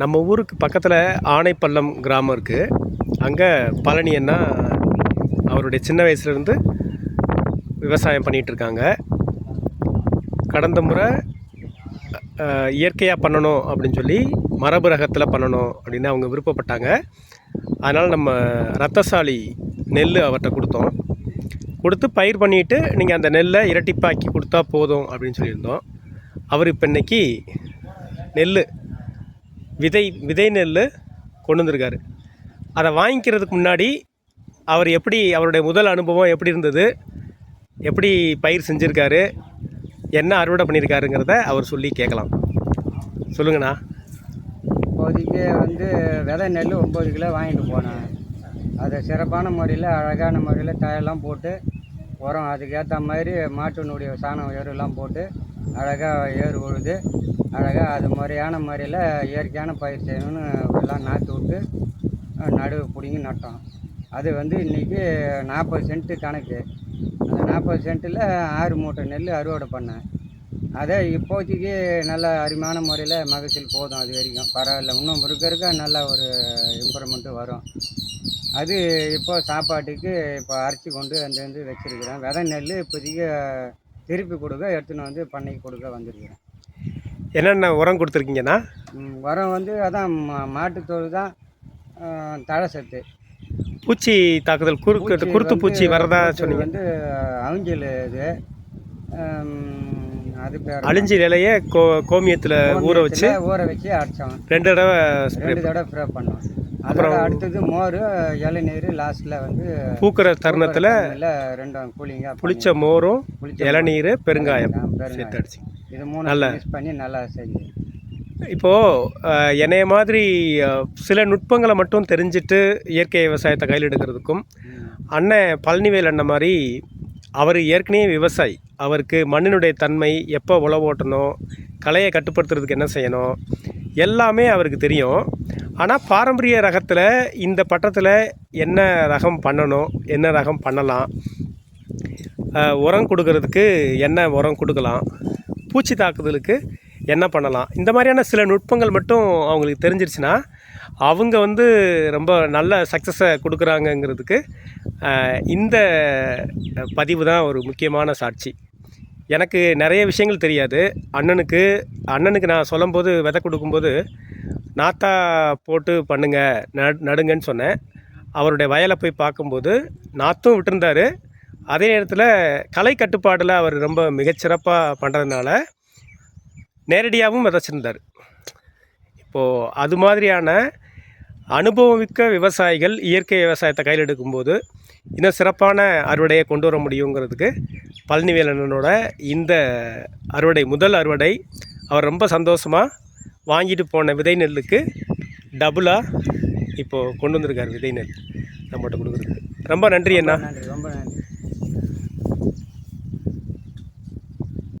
நம்ம ஊருக்கு பக்கத்தில் ஆனைப்பள்ளம் கிராமம் இருக்குது அங்கே பழனி அண்ணா அவருடைய சின்ன வயசுலேருந்து விவசாயம் பண்ணிகிட்டு இருக்காங்க. கடந்த முறை இயற்கையாக பண்ணணும் அப்படின்னு சொல்லி மரபு ரகத்தில் பண்ணணும் அப்படின்னு அவங்க விருப்பப்பட்டாங்க. அதனால் நம்ம ரத்தசாலி நெல் அவர்கிட்ட கொடுத்தோம். கொடுத்து பயிர் பண்ணிட்டு நீங்கள் அந்த நெல்லை இரட்டிப்பாக்கி கொடுத்தா போதும் அப்படின்னு சொல்லியிருந்தோம். அவர் இப்போ இன்றைக்கி நெல் விதை விதை நெல் கொண்டு வந்திருக்காரு. அதை வாங்கிக்கிறதுக்கு முன்னாடி அவர் எப்படி அவருடைய முதல் அனுபவம் எப்படி இருந்தது எப்படி பயிர் செஞ்சுருக்காரு என்ன அறுவடை பண்ணியிருக்காருங்கிறத அவர் சொல்லி கேட்கலாம். சொல்லுங்கண்ணா. இப்போதைக்கு வந்து விதை நெல் ஒம்பது கிலோ வாங்கிட்டு போனேன். அதை சிறப்பான முறையில் அழகான முறையில் தயெல்லாம் போட்டு உரம் அதுக்கேற்ற மாதிரி மாட்டினுடைய சாணம் எருலாம் போட்டு அழகாக ஏர் உழுது அழகாக அது முறையான முறையில் இயற்கையான பயிர் செய்யணும்னு எல்லாம் நாற்று விட்டு நடுவு பிடிங்கி நட்டோம். அது வந்து இன்றைக்கி நாற்பது சென்ட்டு கணக்கு. அந்த நாற்பது சென்ட்டில் ஆறு மூட்டை நெல் அறுவடை பண்ணேன். அதே இப்போதைக்கு நல்ல அருமையான முறையில் மகசூல் போதும் அது வரைக்கும். பரவாயில்ல. இன்னும் இருக்க இருக்க நல்ல ஒரு இம்ப்ரூவ்மெண்ட்டு வரும். அது இப்போ சாப்பாட்டுக்கு இப்போ அரைச்சி கொண்டு வந்து வச்சுருக்கிறேன். விதை நெல் இப்போதைக்கு திருப்பி கொடுக்க எடுத்துன்னு வந்து பண்ணைக்கு கொடுக்க வந்திருக்கிறேன். என்னென்ன உரம் கொடுத்துருக்கீங்கண்ணா? உரம் வந்து அதான் மாட்டுத்தோல் தான் தழை சத்து. பூச்சி தாக்குதல் குறுக்கு குருத்து பூச்சி வரதா சொன்னீங்க. வந்து அவிஞ்சல் இது. அழிஞ்சி இலையை கோ கோமியத்தில் ஊற வச்சு ஊற வச்சு அரைச்சோம். ரெண்டு தடவை ஸ்ப்ரே ரெண்டு தடவை ஃப்ரே பண்ணோம். அப்புறம் அடுத்தது மோர் இளநீர் லாஸ்ட்டில் வந்து பூக்கிற தருணத்தில் இல்லை ரெண்டும் கூலிங்காக புளிச்ச மோரும் இளநீர் பெருங்காயம். சேர்த்து அடிச்சு இது மூணு நல்ல. மிக்ஸ் பண்ணி நல்லா செஞ்சு. இப்போது என்னைய மாதிரி சில நுட்பங்களை மட்டும் தெரிஞ்சுட்டு இயற்கை விவசாயத்தை கையில் எடுக்கிறதுக்கும் அண்ணன் பழனிவேல் அண்ணன் மாதிரி அவர் ஏற்கனவே விவசாயி. அவருக்கு மண்ணினுடைய தன்மை எப்போ உழவு ஓட்டணும் கலையை கட்டுப்படுத்துறதுக்கு என்ன செய்யணும் எல்லாமே அவருக்கு தெரியும். ஆனால் பாரம்பரிய ரகத்தில் இந்த பட்டத்தில் என்ன ரகம் பண்ணணும் என்ன ரகம் பண்ணலாம் உரம் கொடுக்கறதுக்கு என்ன உரம் கொடுக்கலாம் பூச்சி தாக்குதலுக்கு என்ன பண்ணலாம் இந்த மாதிரியான சில நுட்பங்கள் மட்டும் அவங்களுக்கு தெரிஞ்சிருச்சுன்னா அவங்க வந்து ரொம்ப நல்ல சக்ஸஸை கொடுக்குறாங்கங்கிறதுக்கு இந்த பதிவு தான் ஒரு முக்கியமான சாட்சி. எனக்கு நிறைய விஷயங்கள் தெரியாது. அண்ணனுக்கு அண்ணனுக்கு நான் சொல்லும்போது விதை கொடுக்கும்போது நாத்தா போட்டு பண்ணுங்க நடு நடுங்கன்னு சொன்னேன். அவருடைய வயலை போய் பார்க்கும்போது நாற்றும் விட்டுருந்தாரு. அதே நேரத்தில் கலை கட்டுப்பாடில் அவர் ரொம்ப மிகச்சிறப்பாக பண்ணுறதுனால நேரடியாகவும் விதைச்சிருந்தார். இப்போது அது மாதிரியான அனுபவமிக்க விவசாயிகள் இயற்கை விவசாயத்தை கையில் எடுக்கும்போது இன்னும் சிறப்பான அறுவடையை கொண்டு வர முடியுங்கிறதுக்கு பழனிவேலனோட இந்த அறுவடை முதல் அறுவடை அவர் ரொம்ப சந்தோஷமாக வாங்கிட்டு போன விதை நெல்லுக்கு டபுளாக இப்போது கொண்டு வந்திருக்கார் விதை நெல் நம்மகிட்ட கொடுக்குறதுக்கு. ரொம்ப நன்றி அண்ணா. ரொம்ப நன்றி.